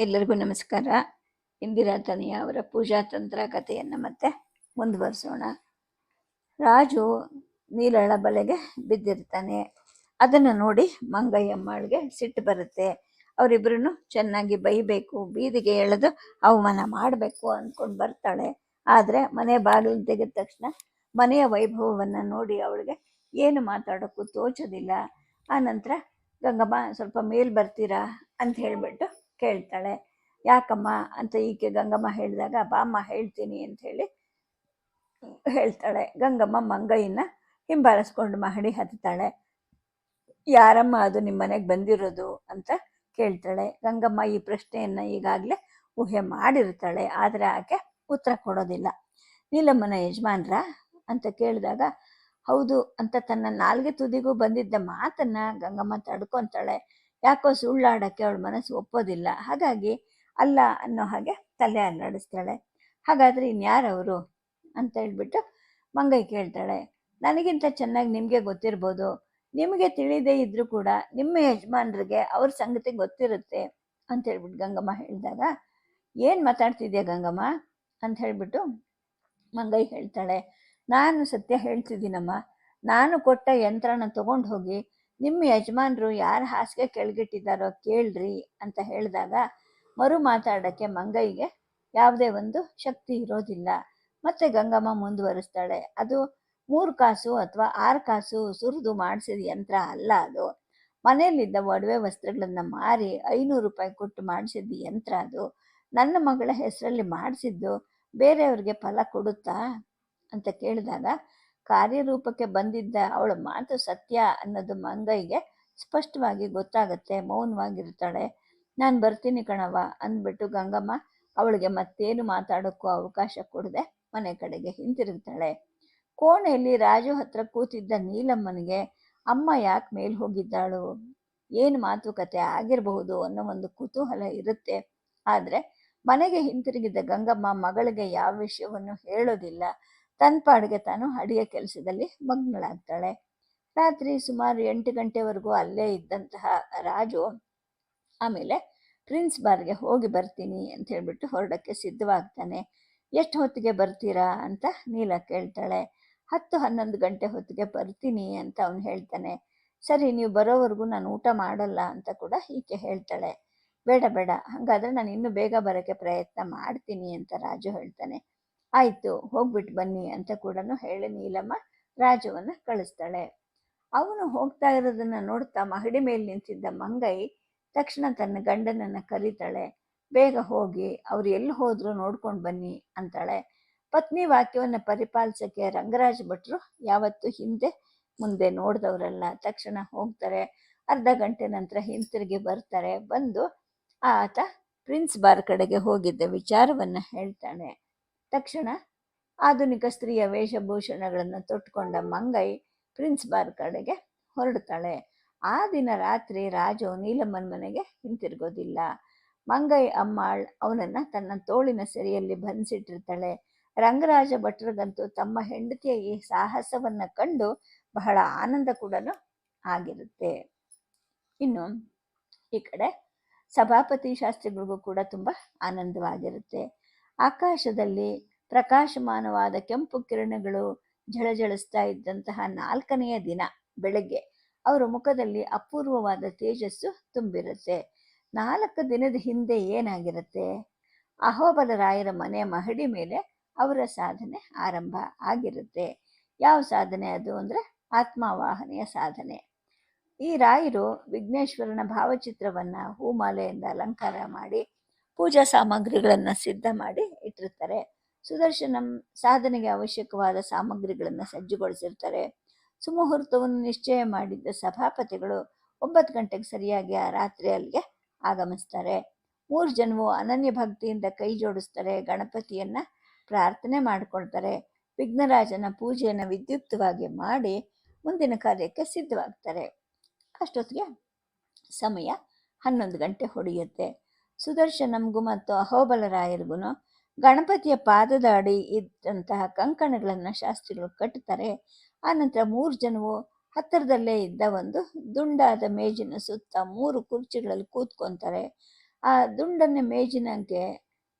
ಎಲ್ಲರಿಗೂ ನಮಸ್ಕಾರ. ಇಂದಿರಾ ತನಿಯ ಅವರ ಪೂಜಾ ತಂತ್ರ ಕಥೆಯನ್ನು ಮತ್ತೆ ಮುಂದುವರಿಸೋಣ. ರಾಜು ನೀಲಳ ಬಲೆಗೆ ಬಿದ್ದಿರ್ತಾನೆ. ಅದನ್ನು ನೋಡಿ ಮಂಗಯ್ಯಮ್ಮಳಿಗೆ ಸಿಟ್ಟು ಬರುತ್ತೆ. ಅವರಿಬ್ಬರನ್ನು ಚೆನ್ನಾಗಿ ಬೈಬೇಕು, ಬೀದಿಗೆ ಎಳೆದು ಅವಮಾನ ಮಾಡಬೇಕು ಅಂದ್ಕೊಂಡು ಬರ್ತಾಳೆ. ಆದರೆ ಮನೆ ಬಾಗಿಲು ತೆಗೆದ ತಕ್ಷಣ ಮನೆಯ ವೈಭವವನ್ನು ನೋಡಿ ಅವಳಿಗೆ ಏನು ಮಾತಾಡೋಕ್ಕೂ ತೋಚೋದಿಲ್ಲ. ಆ ನಂತರ, ಗಂಗಮ್ಮ, ಸ್ವಲ್ಪ ಮೇಲ್ ಬರ್ತೀರಾ? ಅಂತ ಹೇಳಿಬಿಟ್ಟು ಕೇಳ್ತಾಳೆ, ಯಾಕಮ್ಮ? ಅಂತ ಈಕೆ ಗಂಗಮ್ಮ ಹೇಳಿದಾಗ ಬಾಮ್ಮ ಹೇಳ್ತೀನಿ ಅಂತ ಹೇಳಿ ಹೇಳ್ತಾಳೆ. ಗಂಗಮ್ಮ ಮಂಗಯ್ಯನ ಹಿಂಬಾಲಿಸ್ಕೊಂಡು ಮಹಡಿ ಹತ್ತಾಳೆ. ಯಾರಮ್ಮ ಅದು? ನಿಮ್ಮ ಮನೆಗೆ ಬಂದಿರೋದು? ಅಂತ ಕೇಳ್ತಾಳೆ. ಗಂಗಮ್ಮ ಈ ಪ್ರಶ್ನೆಯನ್ನು ಈಗಾಗಲೇ ಊಹೆ ಮಾಡಿರ್ತಾಳೆ, ಆದರೆ ಆಕೆ ಉತ್ತರ ಕೊಡೋದಿಲ್ಲ. ನೀಲಮ್ಮನ ಯಜಮಾನ್ರ? ಅಂತ ಕೇಳಿದಾಗ, ಹೌದು, ಅಂತ ತನ್ನ ನಾಲ್ಗೆ ತುದಿಗೂ ಬಂದಿದ್ದ ಮಾತನ್ನ ಗಂಗಮ್ಮ ತಡ್ಕೊತಾಳೆ. ಯಾಕೋ ಸುಳ್ಳಾಡೋಕ್ಕೆ ಅವಳ ಮನಸ್ಸು ಒಪ್ಪೋದಿಲ್ಲ. ಹಾಗಾಗಿ ಅಲ್ಲ ಅನ್ನೋ ಹಾಗೆ ತಲೆ ಅಲ್ಲಾಡಿಸ್ತಾಳೆ ಹಾಗಾದ್ರೆ ಇನ್ಯಾರವರು ಅಂತ ಹೇಳ್ಬಿಟ್ಟು ಮಂಗೈ ಕೇಳ್ತಾಳೆ. ನನಗಿಂತ ಚೆನ್ನಾಗಿ ನಿಮಗೆ ಗೊತ್ತಿರ್ಬೋದು. ನಿಮಗೆ ತಿಳಿದೇ ಇದ್ರೂ ಕೂಡ ನಿಮ್ಮ ಯಜಮಾನ್ರಿಗೆ ಅವ್ರ ಸಂಗತಿ ಗೊತ್ತಿರುತ್ತೆ ಅಂತ ಹೇಳ್ಬಿಟ್ಟು ಗಂಗಮ್ಮ ಹೇಳಿದಾಗ, ಏನು ಮಾತಾಡ್ತಿದ್ಯಾ ಗಂಗಮ್ಮ? ಅಂತ ಹೇಳಿಬಿಟ್ಟು ಮಂಗೈ ಹೇಳ್ತಾಳೆ, ನಾನು ಸತ್ಯ ಹೇಳ್ತಿದ್ದೀನಮ್ಮ. ನಾನು ಕೊಟ್ಟ ಯಂತ್ರನ ತಗೊಂಡು ಹೋಗಿ ನಿಮ್ಮ ಯಜಮಾನರು ಯಾರ ಹಾಸಿಗೆ ಕೆಳಗಿಟ್ಟಿದ್ದಾರೋ ಕೇಳ್ರಿ ಅಂತ ಹೇಳಿದಾಗ ಮರು ಮಾತಾಡೋಕ್ಕೆ ಮಂಗೈಗೆ ಯಾವುದೇ ಒಂದು ಶಕ್ತಿ ಇರೋದಿಲ್ಲ. ಮತ್ತೆ ಗಂಗಮ್ಮ ಮುಂದುವರಿಸ್ತಾಳೆ. ಅದು ಮೂರು ಕಾಸು ಅಥವಾ ಆರು ಕಾಸು ಸುರಿದು ಮಾಡಿಸಿದ ಯಂತ್ರ ಅಲ್ಲ ಅದು. ಮನೆಯಲ್ಲಿದ್ದ ಒಡವೆ ವಸ್ತ್ರಗಳನ್ನು ಮಾರಿ ಐನೂರು ರೂಪಾಯಿ ಕೊಟ್ಟು ಮಾಡಿಸಿದ ಯಂತ್ರ ಅದು. ನನ್ನ ಮಗಳ ಹೆಸರಲ್ಲಿ ಮಾಡಿಸಿದ್ದು ಬೇರೆಯವ್ರಿಗೆ ಫಲ ಕೊಡುತ್ತಾ? ಅಂತ ಕೇಳಿದಾಗ ಕಾರ್ಯರೂಪಕ್ಕೆ ಬಂದಿದ್ದ ಅವಳ ಮಾತು ಸತ್ಯ ಅನ್ನೋದು ಮಂಗೈಗೆ ಸ್ಪಷ್ಟವಾಗಿ ಗೊತ್ತಾಗತ್ತೆ, ಮೌನವಾಗಿರ್ತಾಳೆ. ನಾನು ಬರ್ತೀನಿ ಕಣವ ಅಂದ್ಬಿಟ್ಟು ಗಂಗಮ್ಮ ಅವಳಿಗೆ ಮತ್ತೇನು ಮಾತಾಡೋಕ್ಕೂ ಅವಕಾಶ ಕೊಡದೆ ಮನೆ ಕಡೆಗೆ ಹಿಂತಿರುಗ್ತಾಳೆ. ಕೋಣೆಯಲ್ಲಿ ರಾಜು ಹತ್ರ ಕೂತಿದ್ದ ನೀಲಮ್ಮನಿಗೆ, ಅಮ್ಮ ಯಾಕೆ ಮೇಲ್ ಹೋಗಿದ್ದಾಳು? ಏನು ಮಾತುಕತೆ ಆಗಿರಬಹುದು ಅನ್ನೋ ಒಂದು ಕುತೂಹಲ ಇರುತ್ತೆ. ಆದರೆ ಮನೆಗೆ ಹಿಂತಿರುಗಿದ್ದ ಗಂಗಮ್ಮ ಮಗಳಿಗೆ ಯಾವ ವಿಷಯವನ್ನು ಹೇಳೋದಿಲ್ಲ. ತನ್ನ ಪಾಡಿಗೆ ತಾನು ಅಡಿಗೆ ಕೆಲಸದಲ್ಲಿ ಮಗ್ನಳಾಗ್ತಾಳೆ. ರಾತ್ರಿ ಸುಮಾರು ಎಂಟು ಗಂಟೆವರೆಗೂ ಅಲ್ಲೇ ಇದ್ದಂತಹ ರಾಜು, ಆಮೇಲೆ ಪ್ರಿನ್ಸ್ ಬಾರ್ಗೆ ಹೋಗಿ ಬರ್ತೀನಿ ಅಂತ ಹೇಳ್ಬಿಟ್ಟು ಹೊರಡಕ್ಕೆ ಸಿದ್ಧವಾಗ್ತಾನೆ. ಎಷ್ಟು ಹೊತ್ತಿಗೆ ಬರ್ತೀರಾ? ಅಂತ ನೀಲ ಕೇಳ್ತಾಳೆ. ಹತ್ತು ಹನ್ನೊಂದು ಗಂಟೆ ಹೊತ್ತಿಗೆ ಬರ್ತೀನಿ ಅಂತ ಅವನು ಹೇಳ್ತಾನೆ. ಸರಿ, ನೀವು ಬರೋವರೆಗೂ ನಾನು ಊಟ ಮಾಡಲ್ಲ ಅಂತ ಕೂಡ ಈಕೆ ಹೇಳ್ತಾಳೆ. ಬೇಡ ಬೇಡ, ಹಾಗಾದ್ರೆ ನಾನು ಇನ್ನೂ ಬೇಗ ಬರೋಕ್ಕೆ ಪ್ರಯತ್ನ ಮಾಡ್ತೀನಿ ಅಂತ ರಾಜು ಹೇಳ್ತಾನೆ. ಆಯಿತು ಹೋಗ್ಬಿಟ್ಟು ಬನ್ನಿ ಅಂತ ಕೂಡ ಹೇಳಿ ನೀಲಮ್ಮ ರಾಜವನ್ನ ಕಳಿಸ್ತಾಳೆ. ಅವನು ಹೋಗ್ತಾ ಇರೋದನ್ನ ನೋಡ್ತಾ ಮಹಡಿ ಮೇಲೆ ನಿಂತಿದ್ದ ಮಂಗೈ ತಕ್ಷಣ ತನ್ನ ಗಂಡನನ್ನ ಕರೀತಾಳೆ. ಬೇಗ ಹೋಗಿ, ಅವ್ರು ಎಲ್ಲಿ ಹೋದ್ರು ನೋಡ್ಕೊಂಡು ಬನ್ನಿ ಅಂತಾಳೆ. ಪತ್ನಿ ವಾಕ್ಯವನ್ನ ಪರಿಪಾಲಿಸಕ್ಕೆ ರಂಗರಾಜ ಭಟ್ರು ಯಾವತ್ತು ಹಿಂದೆ ಮುಂದೆ ನೋಡಿದವರಲ್ಲ. ತಕ್ಷಣ ಹೋಗ್ತಾರೆ, ಅರ್ಧ ಗಂಟೆ ನಂತರ ಹಿಂತಿರುಗಿ ಬರ್ತಾರೆ. ಬಂದು ಆತ ಪ್ರಿನ್ಸ್ ಬಾರ್ ಕಡೆಗೆ ಹೋಗಿದ್ದ ವಿಚಾರವನ್ನ ಹೇಳ್ತಾನೆ. ತಕ್ಷಣ ಆಧುನಿಕ ಸ್ತ್ರೀಯ ವೇಷಭೂಷಣಗಳನ್ನು ತೊಟ್ಟುಕೊಂಡ ಮಂಗೈ ಪ್ರಿನ್ಸ್ ಬಾರ್ ಕಡೆಗೆ ಹೊರಡ್ತಾಳೆ. ಆ ದಿನ ರಾತ್ರಿ ರಾಜು ನೀಲಮ್ಮನ ಮನೆಗೆ ಹಿಂತಿರುಗೋದಿಲ್ಲ. ಮಂಗೈ ಅಮ್ಮಾಳ್ ಅವನನ್ನ ತನ್ನ ತೋಳಿನ ಸೆರೆಯಲ್ಲಿ ಬಂಧಿಸಿಟ್ಟಿರ್ತಾಳೆ ರಂಗರಾಜ ಭಟ್ರಿಗಂತೂ ತಮ್ಮ ಹೆಂಡತಿಯ ಈ ಸಾಹಸವನ್ನ ಕಂಡು ಬಹಳ ಆನಂದ ಕೂಡ ಆಗಿರುತ್ತೆ. ಇನ್ನು ಈ ಕಡೆ ಸಭಾಪತಿ ಶಾಸ್ತ್ರಿಗಳಿಗೂ ಕೂಡ ತುಂಬ ಆನಂದವಾಗಿರುತ್ತೆ. ಆಕಾಶದಲ್ಲಿ ಪ್ರಕಾಶಮಾನವಾದ ಕೆಂಪು ಕಿರಣಗಳು ಝಳಝಳಿಸ್ತಾ ಇದ್ದಂತಹ ನಾಲ್ಕನೆಯ ದಿನ, ಬೆಳಗ್ಗೆ. ಅವರ ಮುಖದಲ್ಲಿ ಅಪೂರ್ವವಾದ ತೇಜಸ್ಸು ತುಂಬಿರುತ್ತೆ. ನಾಲ್ಕು ದಿನದ ಹಿಂದೆ ಏನಾಗಿರುತ್ತೆ? ಅಹೋಬಲರಾಯರ ಮನೆ ಮಹಡಿ ಮೇಲೆ ಅವರ ಸಾಧನೆ ಆರಂಭ ಆಗಿರುತ್ತೆ. ಯಾವ ಸಾಧನೆ ಅದು ಅಂದರೆ ಆತ್ಮಾವಾಹನೆಯ ಸಾಧನೆ. ಈ ರಾಯರು ವಿಘ್ನೇಶ್ವರನ ಭಾವಚಿತ್ರವನ್ನ ಹೂಮಾಲೆಯಿಂದ ಅಲಂಕಾರ ಮಾಡಿ ಪೂಜಾ ಸಾಮಗ್ರಿಗಳನ್ನು ಸಿದ್ಧ ಮಾಡಿ ಇಟ್ಟಿರ್ತಾರೆ. ಸುದರ್ಶನಂ ಸಾಧನೆಗೆ ಅವಶ್ಯಕವಾದ ಸಾಮಗ್ರಿಗಳನ್ನು ಸಜ್ಜುಗೊಳಿಸಿರ್ತಾರೆ. ಸುಮುಹೂರ್ತವನ್ನು ನಿಶ್ಚಯ ಮಾಡಿದ್ದ ಸಭಾಪತಿಗಳು ಒಂಬತ್ತು ಗಂಟೆಗೆ ಸರಿಯಾಗಿ ಆ ರಾತ್ರಿ ಅಲ್ಲಿಗೆ ಆಗಮಿಸ್ತಾರೆ. ಮೂರು ಜನವು ಅನನ್ಯ ಭಕ್ತಿಯಿಂದ ಕೈ ಜೋಡಿಸ್ತಾರೆ, ಗಣಪತಿಯನ್ನ ಪ್ರಾರ್ಥನೆ ಮಾಡಿಕೊಳ್ತಾರೆ, ವಿಘ್ನರಾಜನ ಪೂಜೆಯನ್ನು ವಿದ್ಯುಕ್ತವಾಗಿ ಮಾಡಿ ಮುಂದಿನ ಕಾರ್ಯಕ್ಕೆ ಸಿದ್ಧವಾಗ್ತಾರೆ. ಅಷ್ಟೊತ್ತಿಗೆ ಸಮಯ ಹನ್ನೊಂದು ಗಂಟೆ ಹೊಡೆಯುತ್ತೆ. ಸುದರ್ಶನಂಗೂ ಮತ್ತು ಅಹೋಬಲರಾಯರಿಗೂ ಗಣಪತಿಯ ಪಾದದ ಅಡಿ ಇದ್ದಂತಹ ಕಂಕಣಗಳನ್ನು ಶಾಸ್ತ್ರಿಗಳು ಕಟ್ಟುತ್ತಾರೆ. ಆನಂತರ ಮೂರು ಜನವು ಹತ್ತಿರದಲ್ಲೇ ಇದ್ದ ಒಂದು ದುಂಡಾದ ಮೇಜಿನ ಸುತ್ತ ಮೂರು ಕುರ್ಚಿಗಳಲ್ಲಿ ಕೂತ್ಕೊಂತಾರೆ. ಆ ದುಂಡನ್ನ ಮೇಜಿನಂಗೆ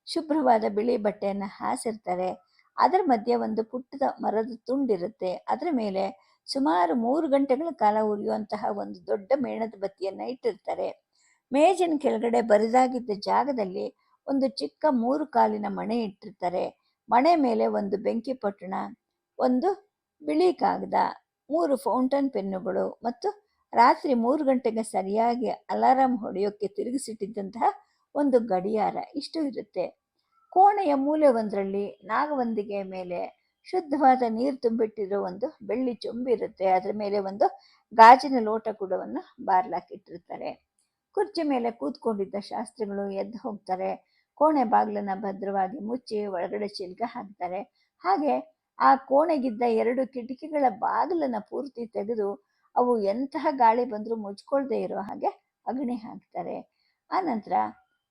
ಶುಭ್ರವಾದ ಬಿಳಿ ಬಟ್ಟೆಯನ್ನು ಹಾಸಿರ್ತಾರೆ. ಅದರ ಮಧ್ಯೆ ಒಂದು ಪುಟ್ಟದ ಮರದ ತುಂಡಿರುತ್ತೆ. ಅದರ ಮೇಲೆ ಸುಮಾರು ಮೂರು ಗಂಟೆಗಳ ಕಾಲ ಉರಿಯುವಂತಹ ಒಂದು ದೊಡ್ಡ ಮೇಣದ ಬತ್ತಿಯನ್ನು ಇಟ್ಟಿರ್ತಾರೆ. ಮೇಜಿನ ಕೆಳಗಡೆ ಬರಿದಾಗಿದ್ದ ಜಾಗದಲ್ಲಿ ಒಂದು ಚಿಕ್ಕ ಮೂರು ಕಾಲಿನ ಮಣೆ ಇಟ್ಟಿರ್ತಾರೆ. ಮಣೆ ಮೇಲೆ ಒಂದು ಬೆಂಕಿ ಪೊಟ್ಟಣ, ಒಂದು ಬಿಳಿ ಕಾಗದ, ಮೂರು ಫೌಂಟನ್ ಪೆನ್ನುಗಳು ಮತ್ತು ರಾತ್ರಿ ಮೂರು ಗಂಟೆಗೆ ಸರಿಯಾಗಿ ಅಲಾರಾಂ ಹೊಡೆಯೋಕ್ಕೆ ತಿರುಗಿಸಿಟ್ಟಿದ್ದಂತಹ ಒಂದು ಗಡಿಯಾರ ಇಷ್ಟು ಇರುತ್ತೆ. ಕೋಣೆಯ ಮೂಲೆ ಒಂದರಲ್ಲಿ ನಾಗವಂದಿಗೆ ಮೇಲೆ ಶುದ್ಧವಾದ ನೀರು ತುಂಬಿಟ್ಟಿರೋ ಒಂದು ಬೆಳ್ಳಿ ಚೊಂಬಿರುತ್ತೆ. ಅದರ ಮೇಲೆ ಒಂದು ಗಾಜಿನ ಲೋಟ ಕೂಡವನ್ನು ಬಾರ್ಲಾಕಿಟ್ಟಿರ್ತಾರೆ. ಕುರ್ಚಿ ಮೇಲೆ ಕೂತ್ಕೊಂಡಿದ್ದ ಶಾಸ್ತ್ರಿಗಳು ಎದ್ದು ಹೋಗ್ತಾರೆ. ಕೋಣೆ ಬಾಗಿಲನ್ನ ಭದ್ರವಾಗಿ ಮುಚ್ಚಿ ಒಳಗಡೆ ಚಿಲ್ಕ ಹಾಕ್ತಾರೆ. ಹಾಗೆ ಆ ಕೋಣೆಗಿದ್ದ ಎರಡು ಕಿಟಕಿಗಳ ಬಾಗಿಲನ್ನ ಪೂರ್ತಿ ತೆಗೆದು ಅವು ಎಂತಹ ಗಾಳಿ ಬಂದರೂ ಮುಚ್ಕೊಳ್ದೆ ಇರೋ ಹಾಗೆ ಅಗಣಿ ಹಾಕ್ತಾರೆ. ಆನಂತರ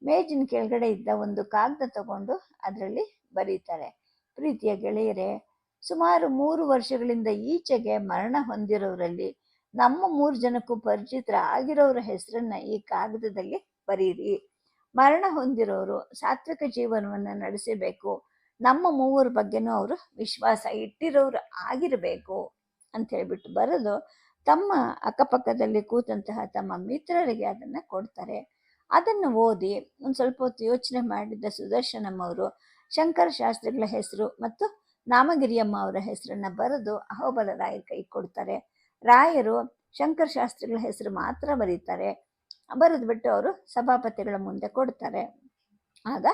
ಮೇಜಿನ ಕೆಳಗಡೆ ಇದ್ದ ಒಂದು ಕಾಗದ ತಗೊಂಡು ಅದರಲ್ಲಿ ಬರೀತಾರೆ. ಪ್ರೀತಿಯ ಗೆಳೆಯರೇ, ಸುಮಾರು ಮೂರು ವರ್ಷಗಳಿಂದ ಈಚೆಗೆ ಮರಣ ಹೊಂದಿರೋರಲ್ಲಿ ನಮ್ಮ ಮೂರು ಜನಕ್ಕೂ ಪರಿಚಿತರ ಆಗಿರೋರ ಹೆಸರನ್ನ ಈ ಕಾಗದದಲ್ಲಿ ಬರೀರಿ. ಮರಣ ಹೊಂದಿರೋರು ಸಾತ್ವಿಕ ಜೀವನವನ್ನು ನಡೆಸಬೇಕು. ನಮ್ಮ ಮೂವರ ಬಗ್ಗೆನೂ ಅವರು ವಿಶ್ವಾಸ ಇಟ್ಟಿರೋರು ಆಗಿರಬೇಕು ಅಂತ ಹೇಳ್ಬಿಟ್ಟು ಬರೆದು ತಮ್ಮ ಅಕ್ಕಪಕ್ಕದಲ್ಲಿ ಕೂತಂತಹ ತಮ್ಮ ಮಿತ್ರರಿಗೆ ಅದನ್ನು ಕೊಡ್ತಾರೆ. ಅದನ್ನು ಓದಿ ಒಂದು ಸ್ವಲ್ಪ ಹೊತ್ತು ಯೋಚನೆ ಮಾಡಿದ್ದ ಸುದರ್ಶನಮ್ಮವರು ಶಂಕರ ಶಾಸ್ತ್ರಿಗಳ ಹೆಸರು ಮತ್ತು ನಾಮಗಿರಿಯಮ್ಮ ಅವರ ಹೆಸರನ್ನ ಬರೆದು ಅಹೋಬಲರಾಯ ಕೈ ಕೊಡ್ತಾರೆ. ರಾಯರು ಶಂಕರ ಶಾಸ್ತ್ರಿಗಳ ಹೆಸರು ಮಾತ್ರ ಬರೀತಾರೆ. ಬರೆದ್ಬಿಟ್ಟು ಅವರು ಸಭಾಪತಿಗಳ ಮುಂದೆ ಕೊಡ್ತಾರೆ. ಆಗ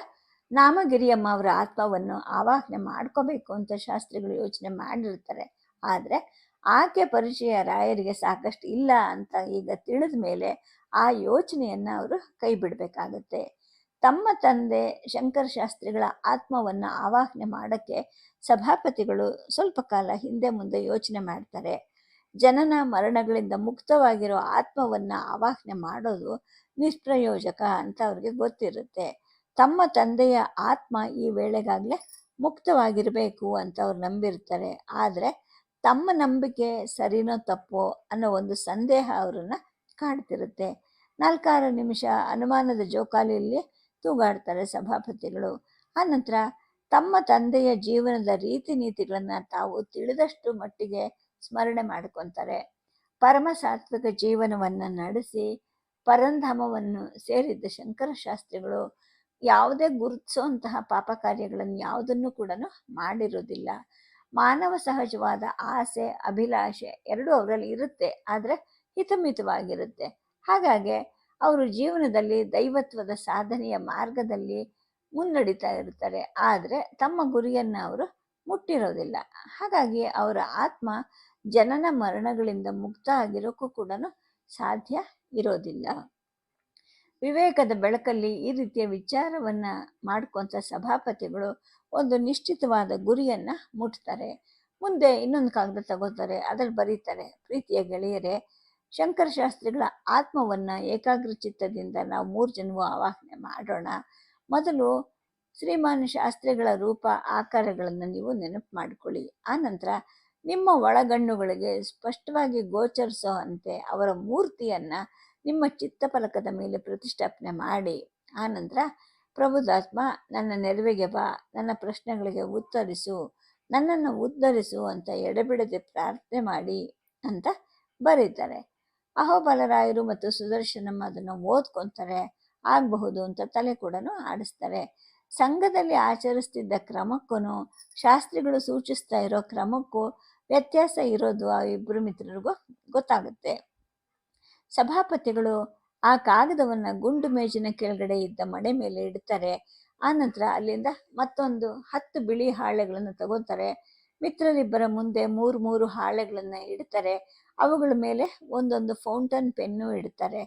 ನಾಮಗಿರಿಯಮ್ಮ ಅವರ ಆತ್ಮವನ್ನು ಆವಾಹನೆ ಮಾಡ್ಕೋಬೇಕು ಅಂತ ಶಾಸ್ತ್ರಿಗಳು ಯೋಚನೆ ಮಾಡಿರ್ತಾರೆ. ಆದರೆ ಆಕೆ ಪರಿಚಯ ರಾಯರಿಗೆ ಸಾಕಷ್ಟು ಇಲ್ಲ ಅಂತ ಈಗ ತಿಳಿದ ಮೇಲೆ ಆ ಯೋಚನೆಯನ್ನು ಅವರು ಕೈ ಬಿಡಬೇಕಾಗತ್ತೆ. ತಮ್ಮ ತಂದೆ ಶಂಕರ ಶಾಸ್ತ್ರಿಗಳ ಆತ್ಮವನ್ನು ಆವಾಹನೆ ಮಾಡೋಕ್ಕೆ ಸಭಾಪತಿಗಳು ಸ್ವಲ್ಪ ಕಾಲ ಹಿಂದೆ ಮುಂದೆ ಯೋಚನೆ ಮಾಡ್ತಾರೆ. ಜನನ ಮರಣಗಳಿಂದ ಮುಕ್ತವಾಗಿರೋ ಆತ್ಮವನ್ನ ಆವಾಹನೆ ಮಾಡೋದು ನಿಷ್ಪ್ರಯೋಜಕ ಅಂತ ಅವ್ರಿಗೆ ಗೊತ್ತಿರುತ್ತೆ. ತಮ್ಮ ತಂದೆಯ ಆತ್ಮ ಈ ವೇಳೆಗಾಗಲೇ ಮುಕ್ತವಾಗಿರಬೇಕು ಅಂತ ಅವ್ರು ನಂಬಿರ್ತಾರೆ. ಆದರೆ ತಮ್ಮ ನಂಬಿಕೆ ಸರಿನೋ ತಪ್ಪೋ ಅನ್ನೋ ಒಂದು ಸಂದೇಹ ಅವರನ್ನು ಕಾಡ್ತಿರುತ್ತೆ. ನಾಲ್ಕಾರು ನಿಮಿಷ ಅನುಮಾನದ ಜೋಕಾಲಿಯಲ್ಲಿ ತೂಗಾಡ್ತಾರೆ ಸಭಾಪತಿಗಳು. ಆನಂತರ ತಮ್ಮ ತಂದೆಯ ಜೀವನದ ರೀತಿ ನೀತಿಗಳನ್ನು ತಾವು ತಿಳಿದಷ್ಟು ಮಟ್ಟಿಗೆ ಸ್ಮರಣೆ ಮಾಡ್ಕೊತಾರೆ. ಪರಮ ಸಾತ್ವಿಕ ಜೀವನವನ್ನು ನಡೆಸಿ ಪರಂಧಾಮವನ್ನು ಸೇರಿದ್ದ ಶಂಕರ ಶಾಸ್ತ್ರಿಗಳು ಯಾವುದೇ ಗುರುತಿಸುವಂತಹ ಪಾಪ ಕಾರ್ಯಗಳನ್ನು ಯಾವುದನ್ನು ಕೂಡ ಮಾಡಿರೋದಿಲ್ಲ ಮಾನವ ಸಹಜವಾದ ಆಸೆ, ಅಭಿಲಾಷೆ ಎರಡೂ ಅವರಲ್ಲಿ ಇರುತ್ತೆ. ಆದರೆ ಹಿತಮಿತವಾಗಿರುತ್ತೆ. ಹಾಗಾಗಿ ಅವರು ಜೀವನದಲ್ಲಿ ದೈವತ್ವದ ಸಾಧನೆಯ ಮಾರ್ಗದಲ್ಲಿ ಮುನ್ನಡೀತಾ ಇರ್ತಾರೆ. ಆದರೆ ತಮ್ಮ ಗುರಿಯನ್ನು ಅವರು ಮುಟ್ಟಿರೋದಿಲ್ಲ. ಹಾಗಾಗಿ ಅವರ ಆತ್ಮ ಜನನ ಮರಣಗಳಿಂದ ಮುಕ್ತ ಆಗಿರೋಕ್ಕೂ ಕೂಡ ಸಾಧ್ಯ ಇರೋದಿಲ್ಲ. ವಿವೇಕದ ಬೆಳಕಲ್ಲಿ ಈ ರೀತಿಯ ವಿಚಾರವನ್ನ ಮಾಡ್ಕೊಂತ ಸಭಾಪತಿಗಳು ಒಂದು ನಿಶ್ಚಿತವಾದ ಗುರಿಯನ್ನ ಮುಟ್ತಾರೆ. ಮುಂದೆ ಇನ್ನೊಂದು ಕಾಗದ ತಗೋತಾರೆ, ಅದ್ರಲ್ಲಿ ಬರೀತಾರೆ, ಪ್ರೀತಿಯ ಗೆಳೆಯರೇ, ಶಂಕರ ಶಾಸ್ತ್ರಿಗಳ ಆತ್ಮವನ್ನ ಏಕಾಗ್ರ ಚಿತ್ತದಿಂದ ನಾವು ಮೂರು ಜನವೂ ಆವಾಹನೆ ಮಾಡೋಣ. ಮೊದಲು ಶ್ರೀಮಾನ್ ಶಾಸ್ತ್ರಿಗಳ ರೂಪ, ಆಕಾರಗಳನ್ನು ನೀವು ನೆನಪು ಮಾಡಿಕೊಳ್ಳಿ. ಆನಂತರ ನಿಮ್ಮ ಒಳಗಣ್ಣುಗಳಿಗೆ ಸ್ಪಷ್ಟವಾಗಿ ಗೋಚರಿಸುವಂತೆ ಅವರ ಮೂರ್ತಿಯನ್ನ ನಿಮ್ಮ ಚಿತ್ತಫಲಕದ ಮೇಲೆ ಪ್ರತಿಷ್ಠಾಪನೆ ಮಾಡಿ. ಆನಂತರ ಪ್ರಭುದಾತ್ಮ, ನನ್ನ ನೆರವಿಗೆ ಬಾ, ನನ್ನ ಪ್ರಶ್ನೆಗಳಿಗೆ ಉತ್ತರಿಸು, ನನ್ನನ್ನು ಉದ್ಧರಿಸು ಅಂತ ಎಡೆಬಿಡದೆ ಪ್ರಾರ್ಥನೆ ಮಾಡಿ ಅಂತ ಬರೀತಾರೆ. ಅಹೋಬಲರಾಯರು ಮತ್ತು ಸುದರ್ಶನಮ್ಮ ಅದನ್ನು ಓದ್ಕೊತಾರೆ, ಆಗಬಹುದು ಅಂತ ತಲೆ ಕೂಡ ಆಡಿಸ್ತಾರೆ. ಸಂಘದಲ್ಲಿ ಆಚರಿಸ್ತಿದ್ದ ಕ್ರಮಕ್ಕೂ ಶಾಸ್ತ್ರಿಗಳು ಸೂಚಿಸ್ತಾ ಇರೋ ಕ್ರಮಕ್ಕೂ ವ್ಯತ್ಯಾಸ ಇರೋದು ಆ ಇಬ್ಬರು ಮಿತ್ರರಿಗೂ ಗೊತ್ತಾಗುತ್ತೆ. ಸಭಾಪತಿಗಳು ಆ ಕಾಗದವನ್ನ ಗುಂಡು ಮೇಜಿನ ಕೆಳಗಡೆ ಇದ್ದ ಮಣೆ ಮೇಲೆ ಇಡ್ತಾರೆ. ಆನಂತರ ಅಲ್ಲಿಂದ ಮತ್ತೊಂದು ಹತ್ತು ಬಿಳಿ ಹಾಳೆಗಳನ್ನು ತಗೋತಾರೆ. ಮಿತ್ರರಿಬ್ಬರ ಮುಂದೆ ಮೂರು ಮೂರು ಹಾಳೆಗಳನ್ನು ಇಡ್ತಾರೆ. ಅವುಗಳ ಮೇಲೆ ಒಂದೊಂದು ಫೌಂಟನ್ ಪೆನ್ನು ಇಡ್ತಾರೆ.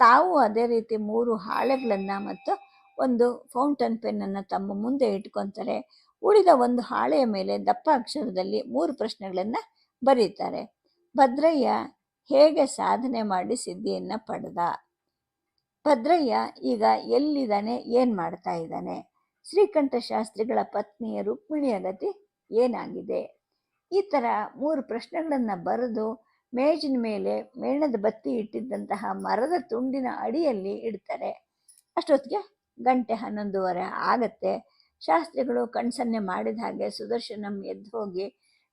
ತಾವು ಅದೇ ರೀತಿ ಮೂರು ಹಾಳೆಗಳನ್ನು ಮತ್ತು ಒಂದು ಫೌಂಟನ್ ಪೆನ್ನನ್ನು ತಮ್ಮ ಮುಂದೆ ಇಟ್ಕೊತಾರೆ. ಉಳಿದ ಒಂದು ಹಾಳೆಯ ಮೇಲೆ ದಪ್ಪ ಅಕ್ಷರದಲ್ಲಿ ಮೂರು ಪ್ರಶ್ನೆಗಳನ್ನು ಬರೀತಾರೆ. ಭದ್ರಯ್ಯ, ಹೇಗೆ ಸಾಧನೆ ಮಾಡಿ ಸಿದ್ಧಿಯನ್ನು ಪಡೆದ? ಭದ್ರಯ್ಯ, ಈಗ ಎಲ್ಲಿದ್ದಾನೆ, ಏನು ಮಾಡ್ತಾ ಇದ್ದಾನೆ? ಶ್ರೀಕಂಠ ಶಾಸ್ತ್ರಿಗಳ ಪತ್ನಿಯ ರುಕ್ಮಿಣಿಯ ಗತಿ ಏನಾಗಿದೆ? ಈ ಥರ ಮೂರು ಪ್ರಶ್ನೆಗಳನ್ನು ಬರೆದು ಮೇಜಿನ ಮೇಲೆ ಮೇಣದ ಬತ್ತಿ ಇಟ್ಟಿದ್ದಂತಹ ಮರದ ತುಂಡಿನ ಅಡಿಯಲ್ಲಿ ಇಡ್ತಾರೆ. ಅಷ್ಟೊತ್ತಿಗೆ ಗಂಟೆ ಹನ್ನೊಂದುವರೆ ಆಗತ್ತೆ. ಶಾಸ್ತ್ರಿಗಳು ಕಣ್ಸನ್ನೆ ಮಾಡಿದ ಹಾಗೆ ಸುದರ್ಶನಂ ಎದ್ದು ಹೋಗಿ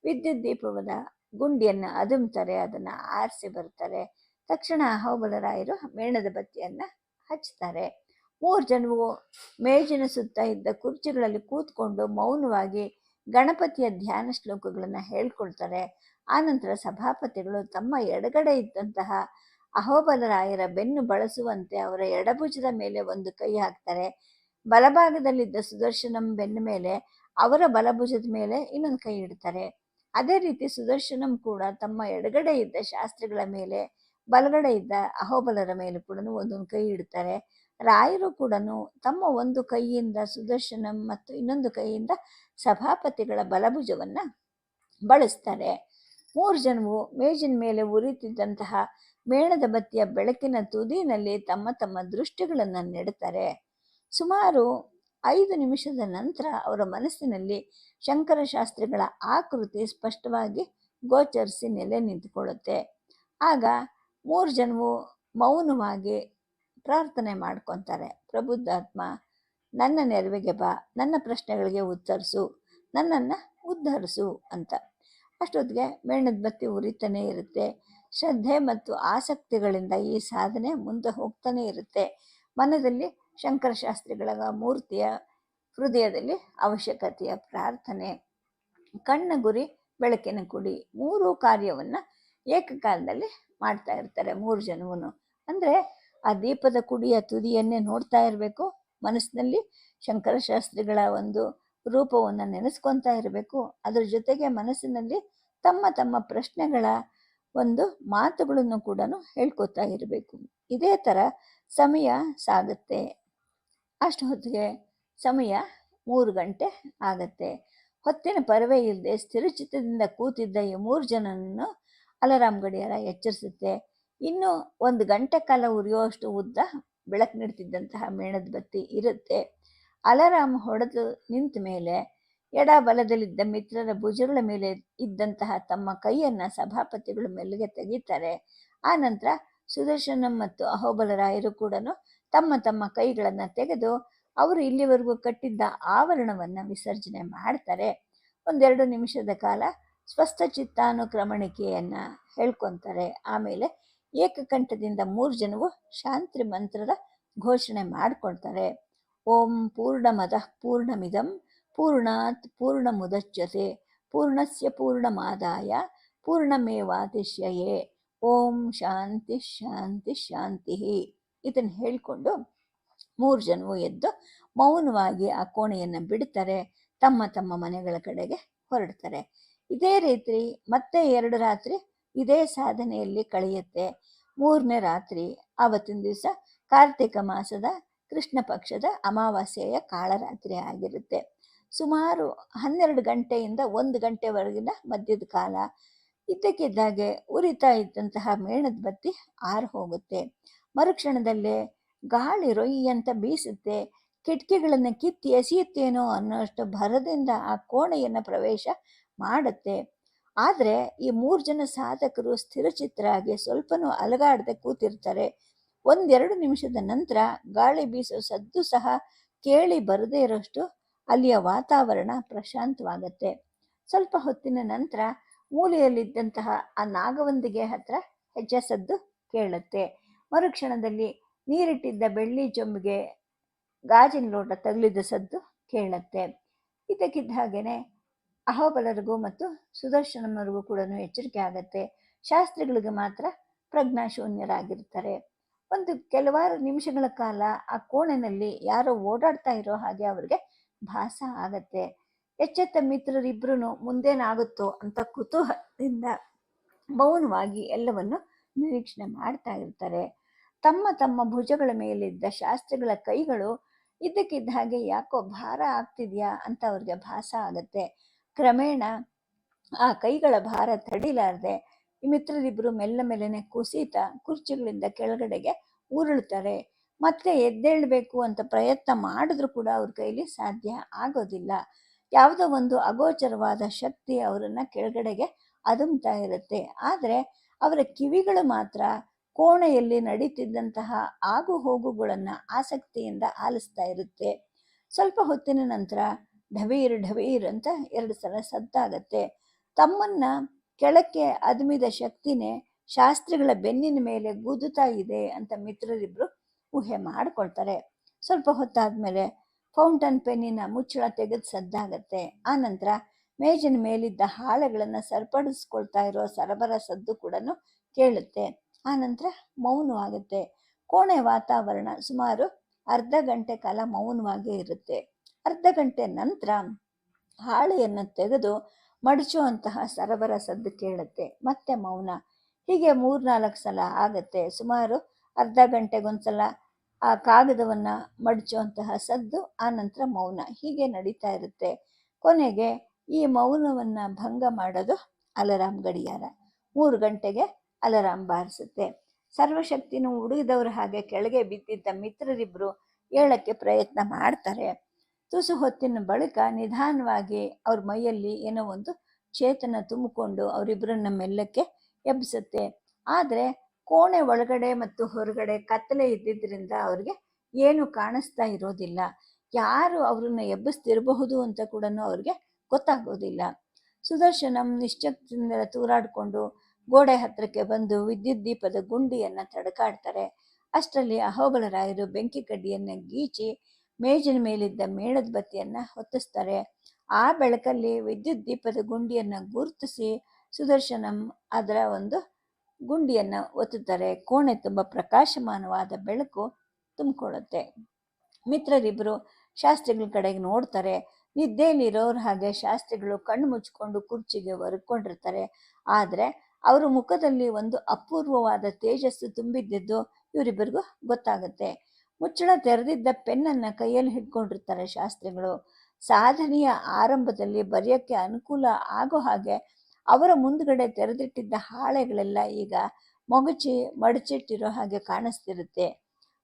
ವಿದ್ಯುತ್ ದೀಪವದ ಗುಂಡಿಯನ್ನು ಅದುಮ್ತಾರೆ, ಅದನ್ನು ಆರಿಸಿ ಬರ್ತಾರೆ. ತಕ್ಷಣ ಅಹೋಬಲರಾಯರು ಮೇಣದ ಬತ್ತಿಯನ್ನು ಹಚ್ತಾರೆ. ಮೂರು ಜನವು ಮೇಜಿನ ಸುತ್ತ ಇದ್ದ ಕುರ್ಚಿಗಳಲ್ಲಿ ಕೂತ್ಕೊಂಡು ಮೌನವಾಗಿ ಗಣಪತಿಯ ಧ್ಯಾನ ಶ್ಲೋಕಗಳನ್ನು ಹೇಳ್ಕೊಳ್ತಾರೆ. ಆನಂತರ ಸಭಾಪತಿಗಳು ತಮ್ಮ ಎಡಗಡೆ ಇದ್ದಂತಹ ಅಹೋಬಲರಾಯರ ಬೆನ್ನು ಬಳಸುವಂತೆ ಅವರ ಎಡಭುಜದ ಮೇಲೆ ಒಂದು ಕೈ ಹಾಕ್ತಾರೆ. ಬಲಭಾಗದಲ್ಲಿದ್ದ ಸುದರ್ಶನಂ ಬೆನ್ನ ಮೇಲೆ ಅವರ ಬಲಭುಜದ ಮೇಲೆ ಇನ್ನೊಂದು ಕೈ ಇಡ್ತಾರೆ. ಅದೇ ರೀತಿ ಸುದರ್ಶನಂ ಕೂಡ ತಮ್ಮ ಎಡಗಡೆ ಇದ್ದ ಶಾಸ್ತ್ರಿಗಳ ಮೇಲೆ ಬಲಗಡೆ ಇದ್ದ ಅಹೋಬಲರ ಮೇಲೆ ಕೂಡ ಒಂದೊಂದು ಕೈ ಇಡ್ತಾರೆ. ರಾಯರು ಕೂಡ ತಮ್ಮ ಒಂದು ಕೈಯಿಂದ ಸುದರ್ಶನಂ ಮತ್ತು ಇನ್ನೊಂದು ಕೈಯಿಂದ ಸಭಾಪತಿಗಳ ಬಲಭುಜವನ್ನು ಬಳಸ್ತಾರೆ. ಮೂರು ಜನವು ಮೇಜಿನ ಮೇಲೆ ಉರಿತಿದ್ದಂತಹ ಮೇಣದ ಬತ್ತಿಯ ಬೆಳಕಿನ ತುದಿನಲ್ಲಿ ತಮ್ಮ ತಮ್ಮ ದೃಷ್ಟಿಗಳನ್ನು ನೆಡುತ್ತಾರೆ ಸುಮಾರು ಐದು ನಿಮಿಷದ ನಂತರ ಅವರ ಮನಸ್ಸಿನಲ್ಲಿ ಶಂಕರಶಾಸ್ತ್ರಿಗಳ ಆಕೃತಿ ಸ್ಪಷ್ಟವಾಗಿ ಗೋಚರಿಸಿ ನೆಲೆ ನಿಂತುಕೊಳ್ಳುತ್ತೆ. ಆಗ ಮೂರು ಜನವು ಮೌನವಾಗಿ ಪ್ರಾರ್ಥನೆ ಮಾಡ್ಕೊತಾರೆ. ಪ್ರಬುದ್ಧಾತ್ಮ, ನನ್ನ ನೆರವಿಗೆ ಬಾ, ನನ್ನ ಪ್ರಶ್ನೆಗಳಿಗೆ ಉತ್ತರಿಸು, ನನ್ನನ್ನು ಉದ್ಧರಿಸು ಅಂತ. ಅಷ್ಟೊತ್ತಿಗೆ ಮೇಣದ ಬತ್ತಿ ಉರಿತಾನೇ ಇರುತ್ತೆ. ಶ್ರದ್ಧೆ ಮತ್ತು ಆಸಕ್ತಿಗಳಿಂದ ಈ ಸಾಧನೆ ಮುಂದೆ ಹೋಗ್ತಾನೆ ಇರುತ್ತೆ. ಮನದಲ್ಲಿ ಶಂಕರಶಾಸ್ತ್ರಿಗಳ ಮೂರ್ತಿಯ ಹೃದಯದಲ್ಲಿ ಅವಶ್ಯಕತೆಯ ಪ್ರಾರ್ಥನೆ ಕಣ್ಣ ಗುರಿ ಬೆಳಕಿನ ಕುಡಿ ಮೂರು ಕಾರ್ಯವನ್ನು ಏಕಕಾಲದಲ್ಲಿ ಮಾಡ್ತಾ ಇರ್ತಾರೆ ಮೂರು ಜನವೂ ಅಂದರೆ ಆ ದೀಪದ ಕುಡಿಯ ತುದಿಯನ್ನೇ ನೋಡ್ತಾ ಇರಬೇಕು, ಮನಸ್ಸಿನಲ್ಲಿ ಶಂಕರಶಾಸ್ತ್ರಿಗಳ ಒಂದು ರೂಪವನ್ನು ನೆನೆಸ್ಕೊತಾ ಇರಬೇಕು. ಅದರ ಜೊತೆಗೆ ಮನಸ್ಸಿನಲ್ಲಿ ತಮ್ಮ ತಮ್ಮ ಪ್ರಶ್ನೆಗಳ ಒಂದು ಮಾತುಗಳನ್ನು ಕೂಡ ಹೇಳ್ಕೊತಾ ಇರಬೇಕು. ಇದೇ ಥರ ಸಮಯ ಸಾಗುತ್ತೆ. ಅಷ್ಟು ಹೊತ್ತಿಗೆ ಸಮಯ ಮೂರು ಗಂಟೆ ಆಗತ್ತೆ. ಹೊತ್ತಿನ ಪರವೇ ಇಲ್ಲದೆ ಸ್ಥಿರಚಿತ್ತದಿಂದ ಕೂತಿದ್ದ ಈ ಮೂರು ಜನನನ್ನು ಅಲಾರಾಮ್ ಗಡಿಯಾರ ಎಚ್ಚರಿಸುತ್ತೆ. ಇನ್ನು ಒಂದು ಗಂಟೆ ಕಾಲ ಉರಿಯುವಷ್ಟು ಉದ್ದ ಬೆಳಕು ನೀಡ್ತಿದ್ದಂತಹ ಮೇಣದ ಬತ್ತಿ ಇರುತ್ತೆ. ಅಲಾರಾಮ್ ಹೊಡೆದು ನಿಂತ ಮೇಲೆ ಎಡ ಬಲದಲ್ಲಿದ್ದ ಮಿತ್ರರ ಭುಜಗಳ ಮೇಲೆ ಇದ್ದಂತಹ ತಮ್ಮ ಕೈಯನ್ನು ಸಭಾಪತಿಗಳು ಮೆಲ್ಲಗೆ ತೆಗೀತಾರೆ. ಆ ನಂತರ ಸುದರ್ಶನಂ ಮತ್ತು ಅಹೋಬಲರಾಯರು ಕೂಡ ತಮ್ಮ ತಮ್ಮ ಕೈಗಳನ್ನು ತೆಗೆದು ಅವರು ಇಲ್ಲಿವರೆಗೂ ಕಟ್ಟಿದ್ದ ಆವರಣವನ್ನು ವಿಸರ್ಜನೆ ಮಾಡ್ತಾರೆ. ಒಂದೆರಡು ನಿಮಿಷದ ಕಾಲ ಸ್ವಸ್ಥ ಚಿತ್ತಾನುಕ್ರಮಣಿಕೆಯನ್ನು ಹೇಳ್ಕೊತಾರೆ. ಆಮೇಲೆ ಏಕಕಂಠದಿಂದ ಮೂರು ಜನವು ಶಾಂತಿ ಮಂತ್ರದ ಘೋಷಣೆ ಮಾಡಿಕೊಳ್ತಾರೆ. ಓಂ ಪೂರ್ಣಮದ ಪೂರ್ಣಮಿದಂ ಪೂರ್ಣಾತ್ ಪೂರ್ಣ ಮುದಚ್ಯತೆ ಪೂರ್ಣಸ್ಯ ಪೂರ್ಣಮಾದಾಯ ಪೂರ್ಣಮೇವಾತಿಶ್ಯಯೇ ಓಂ ಶಾಂತಿ ಶಾಂತಿ ಶಾಂತಿ. ಇದನ್ನು ಹೇಳಿಕೊಂಡು ಮೂರು ಜನವು ಎದ್ದು ಮೌನವಾಗಿ ಆ ಕೋಣೆಯನ್ನು ಬಿಡ್ತಾರೆ. ತಮ್ಮ ತಮ್ಮ ಮನೆಗಳ ಕಡೆಗೆ ಹೊರಡ್ತಾರೆ. ಇದೇ ರೀತಿ ಮತ್ತೆ ಎರಡು ರಾತ್ರಿ ಇದೇ ಸಾಧನೆಯಲ್ಲಿ ಕಳೆಯುತ್ತೆ. ಮೂರನೇ ರಾತ್ರಿ ಆವತ್ತಿನ ದಿವಸ ಕಾರ್ತಿಕ ಮಾಸದ ಕೃಷ್ಣ ಪಕ್ಷದ ಅಮಾವಾಸ್ಯೆಯ ಕಾಳರಾತ್ರಿ ಆಗಿರುತ್ತೆ. ಸುಮಾರು ಹನ್ನೆರಡು ಗಂಟೆಯಿಂದ ಒಂದು ಗಂಟೆವರೆಗಿನ ಮಧ್ಯದ ಕಾಲ. ಇದ್ದಕ್ಕಿದ್ದಾಗೆ ಉರಿತಾ ಇದ್ದಂತಹ ಮೇಣದ ಬತ್ತಿ ಆರು ಹೋಗುತ್ತೆ. ಮರುಕ್ಷಣದಲ್ಲೇ ಗಾಳಿ ರೊಯ್ಯಂತ ಬೀಸುತ್ತೆ. ಕಿಟಕಿಗಳನ್ನು ಕಿತ್ತಿ ಎಸೆಯುತ್ತೇನೋ ಅನ್ನೋಷ್ಟು ಭರದಿಂದ ಆ ಕೋಣೆಯನ್ನು ಪ್ರವೇಶ ಮಾಡುತ್ತೆ. ಆದರೆ ಈ ಮೂರು ಜನ ಸಾಧಕರು ಸ್ಥಿರಚಿತ್ತರಾಗಿ ಸ್ವಲ್ಪನೂ ಅಲಗಾಡದೆ ಕೂತಿರ್ತಾರೆ. ಒಂದೆರಡು ನಿಮಿಷದ ನಂತರ ಗಾಳಿ ಬೀಸೋ ಸದ್ದು ಸಹ ಕೇಳಿ ಬರದೇ ಇರೋಷ್ಟು ಅಲ್ಲಿಯ ವಾತಾವರಣ ಪ್ರಶಾಂತವಾಗತ್ತೆ. ಸ್ವಲ್ಪ ಹೊತ್ತಿನ ನಂತರ ಮೂಲೆಯಲ್ಲಿದ್ದಂತಹ ಆ ನಾಗವಂದಿಗೆ ಹತ್ರ ಹೆಜ್ಜೆ ಸದ್ದು ಕೇಳುತ್ತೆ. ಮರುಕ್ಷಣದಲ್ಲಿ ನೀರಿಟ್ಟಿದ್ದ ಬೆಳ್ಳಿ ಚೊಂಬಿಗೆ ಗಾಜಿನ ಲೋಟ ತಗುಲಿದ ಸದ್ದು ಕೇಳುತ್ತೆ. ಇದಕ್ಕಿದ್ದ ಹಾಗೆಯೇ ಅಹೋಬಲರಿಗೂ ಮತ್ತು ಸುದರ್ಶನವರಿಗೂ ಕೂಡ ಎಚ್ಚರಿಕೆ ಆಗತ್ತೆ. ಶಾಸ್ತ್ರಿಗಳಿಗೆ ಮಾತ್ರ ಪ್ರಜ್ಞಾಶೂನ್ಯರಾಗಿರ್ತಾರೆ. ಒಂದು ಕೆಲವಾರು ನಿಮಿಷಗಳ ಕಾಲ ಆ ಕೋಣೆನಲ್ಲಿ ಯಾರೋ ಓಡಾಡ್ತಾ ಇರೋ ಹಾಗೆ ಅವ್ರಿಗೆ ಭಾಸ ಆಗತ್ತೆ. ಎಚ್ಚೆತ್ತ ಮಿತ್ರರಿಬ್ರು ಮುಂದೇನಾಗುತ್ತೋ ಅಂತ ಕುತೂಹಲದಿಂದ ಮೌನವಾಗಿ ಎಲ್ಲವನ್ನು ನಿರೀಕ್ಷಣೆ ಮಾಡ್ತಾ ಇರ್ತಾರೆ. ತಮ್ಮ ತಮ್ಮ ಭುಜಗಳ ಮೇಲಿದ್ದ ಶಾಸ್ತ್ರಿಗಳ ಕೈಗಳು ಇದ್ದಕ್ಕಿದ್ದ ಹಾಗೆ ಯಾಕೋ ಭಾರ ಆಗ್ತಿದ್ಯಾ ಅಂತ ಅವ್ರಿಗೆ ಭಾಸ ಆಗತ್ತೆ. ಕ್ರಮೇಣ ಆ ಕೈಗಳ ಭಾರ ತಡಿಲಾರದೆ ಈ ಮೆಲ್ಲ ಮೆಲ್ಲನೆ ಕುಸಿತ ಕುರ್ಚಿಗಳಿಂದ ಕೆಳಗಡೆಗೆ ಉರುಳ್ತಾರೆ ಮತ್ತೆ ಎದ್ದೇಳಬೇಕು ಅಂತ ಪ್ರಯತ್ನ ಮಾಡಿದ್ರು ಕೂಡ ಅವ್ರ ಕೈಲಿ ಸಾಧ್ಯ ಆಗೋದಿಲ್ಲ. ಯಾವುದೋ ಒಂದು ಅಗೋಚರವಾದ ಶಕ್ತಿ ಅವರನ್ನ ಕೆಳಗಡೆಗೆ ಅದುಮ್ತಾ ಇರುತ್ತೆ. ಆದರೆ ಅವರ ಕಿವಿಗಳು ಮಾತ್ರ ಕೋಣೆಯಲ್ಲಿ ನಡೀತಿದ್ದಂತಹ ಆಗು ಹೋಗುಗಳನ್ನು ಆಸಕ್ತಿಯಿಂದ ಆಲಿಸ್ತಾ ಇರುತ್ತೆ. ಸ್ವಲ್ಪ ಹೊತ್ತಿನ ನಂತರ ಢವೀರ್ ಢವೀರ್ ಅಂತ ಎರಡು ಸಲ ಸದ್ದಾಗತ್ತೆ. ತಮ್ಮನ್ನ ಕೆಳಕ್ಕೆ ಅದ್ಮಿದ ಶಕ್ತಿನೇ ಶಾಸ್ತ್ರಿಗಳ ಬೆನ್ನಿನ ಮೇಲೆ ಗುದ್ದುತ್ತಾ ಇದೆ ಅಂತ ಮಿತ್ರರಿಬ್ರು ಊಹೆ ಮಾಡ್ಕೊಳ್ತಾರೆ. ಸ್ವಲ್ಪ ಹೊತ್ತಾದ್ಮೇಲೆ ಫೌಂಟನ್ ಪೆನ್ನಿನ ಮುಚ್ಚಳ ತೆಗೆದು ಸದ್ದಾಗತ್ತೆ. ಆ ನಂತರ ಮೇಜಿನ ಮೇಲಿದ್ದ ಹಾಳೆಗಳನ್ನು ಸರಿಪಡಿಸ್ಕೊಳ್ತಾ ಇರೋ ಸರಬರ ಸದ್ದು ಕೂಡ ಕೇಳುತ್ತೆ. ಆ ನಂತರ ಮೌನವಾಗುತ್ತೆ. ಕೋಣೆ ವಾತಾವರಣ ಸುಮಾರು ಅರ್ಧ ಗಂಟೆ ಕಾಲ ಮೌನವಾಗೇ ಇರುತ್ತೆ. ಅರ್ಧ ಗಂಟೆ ನಂತರ ಹಾಳೆಯನ್ನು ತೆಗೆದು ಮಡಚುವಂತಹ ಸರಬರ ಸದ್ದು ಕೇಳುತ್ತೆ. ಮತ್ತೆ ಮೌನ. ಹೀಗೆ ಮೂರ್ನಾಲ್ಕು ಸಲ ಆಗತ್ತೆ. ಸುಮಾರು ಅರ್ಧ ಗಂಟೆಗೊಂದ್ಸಲ ಆ ಕಾಗದವನ್ನು ಮಡಚುವಂತಹ ಸದ್ದು, ಆನಂತರ ನಂತರ ಮೌನ. ಹೀಗೆ ನಡೀತಾ ಇರುತ್ತೆ. ಕೊನೆಗೆ ಈ ಮೌನವನ್ನು ಭಂಗ ಮಾಡೋದು ಅಲರಾಮ್ ಗಡಿಯಾರ. ಮೂರು ಗಂಟೆಗೆ ಅಲಾರಾಮ್ ಬಾರಿಸುತ್ತೆ. ಸರ್ವಶಕ್ತಿನೂ ಹುಡುಗಿದವ್ರ ಹಾಗೆ ಕೆಳಗೆ ಬಿದ್ದಿದ್ದ ಮಿತ್ರರಿಬ್ಬರು ಏಳಕ್ಕೆ ಪ್ರಯತ್ನ ಮಾಡ್ತಾರೆ. ತುಸು ಹೊತ್ತಿನ ಬಳಿಕ ನಿಧಾನವಾಗಿ ಅವ್ರ ಮೈಯಲ್ಲಿ ಏನೋ ಒಂದು ಚೇತನ ತುಂಬಿಕೊಂಡು ಅವರಿಬ್ಬರನ್ನ ಮೆಲ್ಲಕ್ಕೆ ಎಬ್ಬಿಸುತ್ತೆ. ಆದರೆ ಕೋಣೆ ಒಳಗಡೆ ಮತ್ತು ಹೊರಗಡೆ ಕತ್ತಲೆ ಇದ್ದಿದ್ದರಿಂದ ಅವ್ರಿಗೆ ಏನು ಕಾಣಿಸ್ತಾ ಇರೋದಿಲ್ಲ. ಯಾರು ಅವ್ರನ್ನ ಎಬ್ಬಿಸ್ತಿರಬಹುದು ಅಂತ ಕೂಡ ಅವ್ರಿಗೆ ಗೊತ್ತಾಗೋದಿಲ್ಲ. ಸುದರ್ಶನಂ ನಿಶ್ಚಕ್ತಿಯಿಂದ ತೂರಾಡಿಕೊಂಡು ಗೋಡೆ ಹತ್ತಿರಕ್ಕೆ ಬಂದು ವಿದ್ಯುತ್ ದೀಪದ ಗುಂಡಿಯನ್ನು ತಡಕಾಡ್ತಾರೆ. ಅಷ್ಟರಲ್ಲಿ ಅಹೋಬಲರಾಯರು ಬೆಂಕಿ ಕಡ್ಡಿಯನ್ನು ಗೀಚಿ ಮೇಜಿನ ಮೇಲಿದ್ದ ಮೇಣದ ಬತ್ತಿಯನ್ನು ಹೊತ್ತಿಸ್ತಾರೆ. ಆ ಬೆಳಕಲ್ಲಿ ವಿದ್ಯುತ್ ದೀಪದ ಗುಂಡಿಯನ್ನು ಗುರುತಿಸಿ ಸುದರ್ಶನಂ ಅದರ ಒಂದು ಗುಂಡಿಯನ್ನು ಒತ್ತುತ್ತಾರೆ. ಕೋಣೆ ತುಂಬ ಪ್ರಕಾಶಮಾನವಾದ ಬೆಳಕು ತುಂಬಿಕೊಳ್ಳುತ್ತೆ. ಮಿತ್ರರಿಬ್ಬರು ಶಾಸ್ತ್ರಿಗಳ ಕಡೆಗೆ ನೋಡ್ತಾರೆ. ನಿದ್ದೆಯಲ್ಲಿರೋರ ಹಾಗೆ ಶಾಸ್ತ್ರಿಗಳು ಕಣ್ಣು ಮುಚ್ಕೊಂಡು ಕುರ್ಚಿಗೆ ಒರ್ಕೊಂಡಿರ್ತಾರೆ ಆದರೆ ಅವರ ಮುಖದಲ್ಲಿ ಒಂದು ಅಪೂರ್ವವಾದ ತೇಜಸ್ಸು ತುಂಬಿದ್ದಿದ್ದು ಇವರಿಬ್ಬರಿಗೂ ಗೊತ್ತಾಗುತ್ತೆ. ಮುಚ್ಚಳ ತೆರೆದಿದ್ದ ಪೆನ್ನನ್ನು ಕೈಯಲ್ಲಿ ಹಿಡ್ಕೊಂಡಿರ್ತಾರೆ ಶಾಸ್ತ್ರಿಗಳು. ಸಾಧನೆಯ ಆರಂಭದಲ್ಲಿ ಬರೆಯೋಕ್ಕೆ ಅನುಕೂಲ ಆಗೋ ಹಾಗೆ ಅವರ ಮುಂದ್ಗಡೆ ತೆರೆದಿಟ್ಟಿದ್ದ ಹಾಳೆಗಳೆಲ್ಲ ಈಗ ಮಗುಚಿ, ಮಡಚಿಟ್ಟಿರೋ ಹಾಗೆ ಕಾಣಿಸ್ತಿರುತ್ತೆ.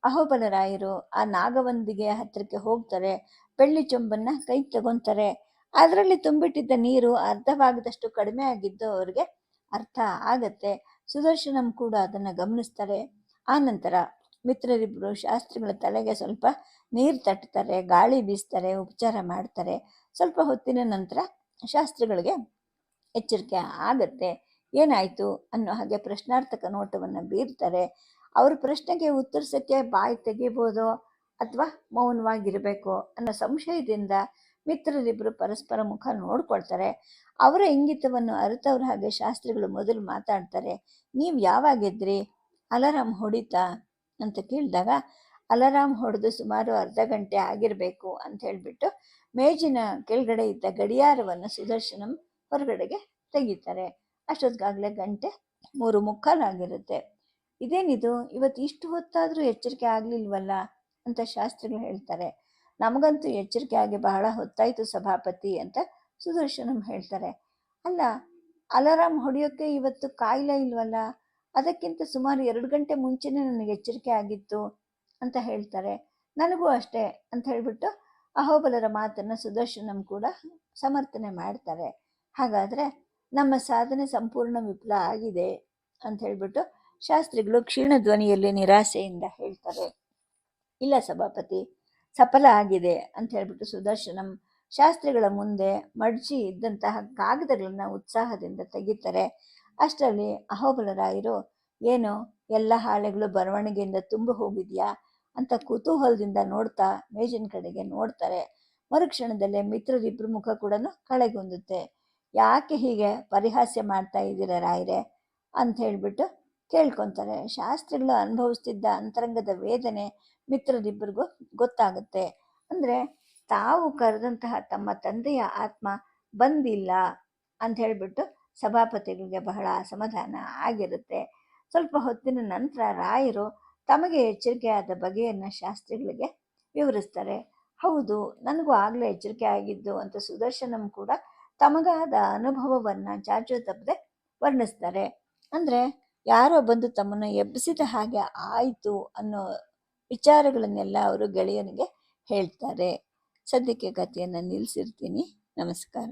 ಅಹೋಬಲರಾಯರು ಆ ನಾಗವಂದಿಗೆ ಹತ್ತಿರಕ್ಕೆ ಹೋಗ್ತಾರೆ, ಬೆಳ್ಳಿ ಚೊಂಬನ್ನ ಕೈ ತಗೊಂತಾರೆ. ಅದರಲ್ಲಿ ತುಂಬಿಟ್ಟಿದ್ದ ನೀರು ಅರ್ಧವಾಗದಷ್ಟು ಕಡಿಮೆ ಆಗಿದ್ದು ಅವ್ರಿಗೆ ಅರ್ಥ ಆಗತ್ತೆ. ಸುದರ್ಶನಂ ಕೂಡ ಅದನ್ನು ಗಮನಿಸ್ತಾರೆ. ಆನಂತರ ನಂತರ ಮಿತ್ರರಿಬ್ಬರು ಶಾಸ್ತ್ರಿಗಳ ತಲೆಗೆ ಸ್ವಲ್ಪ ನೀರು ತಟ್ತಾರೆ, ಗಾಳಿ ಬೀಸ್ತಾರೆ, ಉಪಚಾರ ಮಾಡ್ತಾರೆ. ಸ್ವಲ್ಪ ಹೊತ್ತಿನ ನಂತರ ಶಾಸ್ತ್ರಿಗಳಿಗೆ ಎಚ್ಚರಿಕೆ ಆಗತ್ತೆ. ಏನಾಯಿತು ಅನ್ನೋ ಹಾಗೆ ಪ್ರಶ್ನಾರ್ಥಕ ನೋಟವನ್ನು ಬೀರ್ತಾರೆ. ಅವ್ರ ಪ್ರಶ್ನೆಗೆ ಉತ್ತರಿಸೋಕ್ಕೆ ಬಾಯಿ ತೆಗಿಬೋದೋ ಅಥವಾ ಮೌನವಾಗಿರಬೇಕು ಅನ್ನೋ ಸಂಶಯದಿಂದ ಮಿತ್ರರಿಬ್ಬರು ಪರಸ್ಪರ ಮುಖ ನೋಡ್ಕೊಳ್ತಾರೆ. ಅವರ ಇಂಗಿತವನ್ನು ಅರಿತವ್ರ ಹಾಗೆ ಶಾಸ್ತ್ರಿಗಳು ಮೊದಲು ಮಾತಾಡ್ತಾರೆ. ನೀವು ಯಾವಾಗಿದ್ರಿ ಅಲಾರಾಮ್ ಹೊಡಿತಾ ಅಂತ ಕೇಳಿದಾಗ, ಅಲಾರಾಮ್ ಹೊಡೆದು ಸುಮಾರು ಅರ್ಧ ಗಂಟೆ ಆಗಿರಬೇಕು ಅಂತ ಹೇಳಿಬಿಟ್ಟು ಮೇಜಿನ ಕೆಳಗಡೆ ಇದ್ದ ಗಡಿಯಾರವನ್ನು ಸುದರ್ಶನಂ ಹೊರಗಡೆಗೆ ತೆಗಿತಾರೆ. ಅಷ್ಟೊತ್ತಿಗಾಗಲೇ ಗಂಟೆ ಮೂರು ಮುಕ್ಕಾಲಾಗಿರುತ್ತೆ ಇದೇನಿದು? ಇವತ್ತು ಇಷ್ಟು ಹೊತ್ತಾದರೂ ಎಚ್ಚರಿಕೆ ಆಗಲಿಲ್ವಲ್ಲ ಅಂತ ಶಾಸ್ತ್ರಿಗಳು ಹೇಳ್ತಾರೆ. ನಮಗಂತೂ ಎಚ್ಚರಿಕೆ ಆಗಿ ಬಹಳ ಹೊತ್ತಾಯಿತು ಸಭಾಪತಿ ಅಂತ ಸುದರ್ಶನಂ ಹೇಳ್ತಾರೆ. ಅಲ್ಲ ಅಲಾರಾಮ್ ಹೊಡೆಯೋಕ್ಕೆ ಇವತ್ತು ಕಾಯಿಲೆ ಇಲ್ವಲ್ಲ? ಅದಕ್ಕಿಂತ ಸುಮಾರು ಎರಡು ಗಂಟೆ ಮುಂಚೆನೇ ನನಗೆ ಎಚ್ಚರಿಕೆ ಆಗಿತ್ತು ಅಂತ ಹೇಳ್ತಾರೆ. ನನಗೂ ಅಷ್ಟೇ ಅಂತ ಹೇಳಿಬಿಟ್ಟು ಅಹೋಬಲರ ಮಾತನ್ನು ಸುದರ್ಶನಂ ಕೂಡ ಸಮರ್ಥನೆ ಮಾಡ್ತಾರೆ. ಹಾಗಾದರೆ ನಮ್ಮ ಸಾಧನೆ ಸಂಪೂರ್ಣ ವಿಫಲ ಆಗಿದೆ ಅಂತ ಹೇಳಿಬಿಟ್ಟು ಶಾಸ್ತ್ರಿಗಳು ಕ್ಷೀಣ ಧ್ವನಿಯಲ್ಲಿ ನಿರಾಸೆಯಿಂದ ಹೇಳ್ತಾರೆ. ಇಲ್ಲ ಸಭಾಪತಿ ಸಫಲ ಆಗಿದೆ ಅಂತ ಹೇಳ್ಬಿಟ್ಟು ಸುದರ್ಶನಂ ಶಾಸ್ತ್ರಿಗಳ ಮುಂದೆ ಮಡ್ಜಿ ಇದ್ದಂತಹ ಕಾಗದಗಳನ್ನು ಉತ್ಸಾಹದಿಂದ ತೆಗಿತಾರೆ. ಅಷ್ಟರಲ್ಲಿ ಅಹೋಬಲರಾಯರು, ಏನು, ಎಲ್ಲ ಹಾಳೆಗಳು ಬರವಣಿಗೆಯಿಂದ ತುಂಬ ಹೋಗಿದೆಯಾ? ಅಂತ ಕುತೂಹಲದಿಂದ ನೋಡ್ತಾ ಮೇಜಿನ ಕಡೆಗೆ ನೋಡ್ತಾರೆ. ಮರುಕ್ಷಣದಲ್ಲೇ ಮಿತ್ರರಿಬ್ಬರು ಮುಖ ಕೂಡ ಕಳೆಗುಂದುತ್ತೆ. ಯಾಕೆ ಹೀಗೆ ಪರಿಹಾಸ್ಯ ಮಾಡ್ತಾ ಇದ್ದೀರ ರಾಯರೇ? ಅಂತ ಹೇಳಿಬಿಟ್ಟು ಕೇಳ್ಕೊತಾರೆ. ಶಾಸ್ತ್ರಿಗಳು ಅನುಭವಿಸ್ತಿದ್ದ ಅಂತರಂಗದ ವೇದನೆ ಮಿತ್ರರಿಬ್ಬರಿಗೂ ಗೊತ್ತಾಗುತ್ತೆ. ಅಂದರೆ ತಾವು ಕರೆದಂತಹ ತಮ್ಮ ತಂದೆಯ ಆತ್ಮ ಬಂದಿಲ್ಲ ಅಂತ ಹೇಳಿಬಿಟ್ಟು ಸಭಾಪತಿಗಳಿಗೆ ಬಹಳ ಅಸಮಾಧಾನ ಆಗಿರುತ್ತೆ. ಸ್ವಲ್ಪ ಹೊತ್ತಿನ ನಂತರ ರಾಯರು ತಮಗೆ ಎಚ್ಚರಿಕೆಯಾದ ಬಗೆಯನ್ನು ಶಾಸ್ತ್ರಿಗಳಿಗೆ ವಿವರಿಸ್ತಾರೆ. ಹೌದು, ನನಗೂ ಆಗಲೇ ಎಚ್ಚರಿಕೆ ಆಗಿದ್ದು ಅಂತ ಸುದರ್ಶನಂ ಕೂಡ ತಮಗಾದ ಅನುಭವವನ್ನು ಚಾಚು ತಪ್ಪದೆ ವರ್ಣಿಸ್ತಾರೆ. ಅಂದರೆ ಯಾರೋ ಬಂದು ತಮ್ಮನ್ನು ಎಬ್ಬಿಸಿದ ಹಾಗೆ ಆಯಿತು ಅನ್ನೋ ವಿಚಾರಗಳನ್ನೆಲ್ಲ ಅವರು ಗೆಳೆಯನಿಗೆ ಹೇಳ್ತಾರೆ. ಸದ್ಯಕ್ಕೆ ಕಥೆಯನ್ನು ನಿಲ್ಲಿಸಿರ್ತೀನಿ ನಮಸ್ಕಾರ.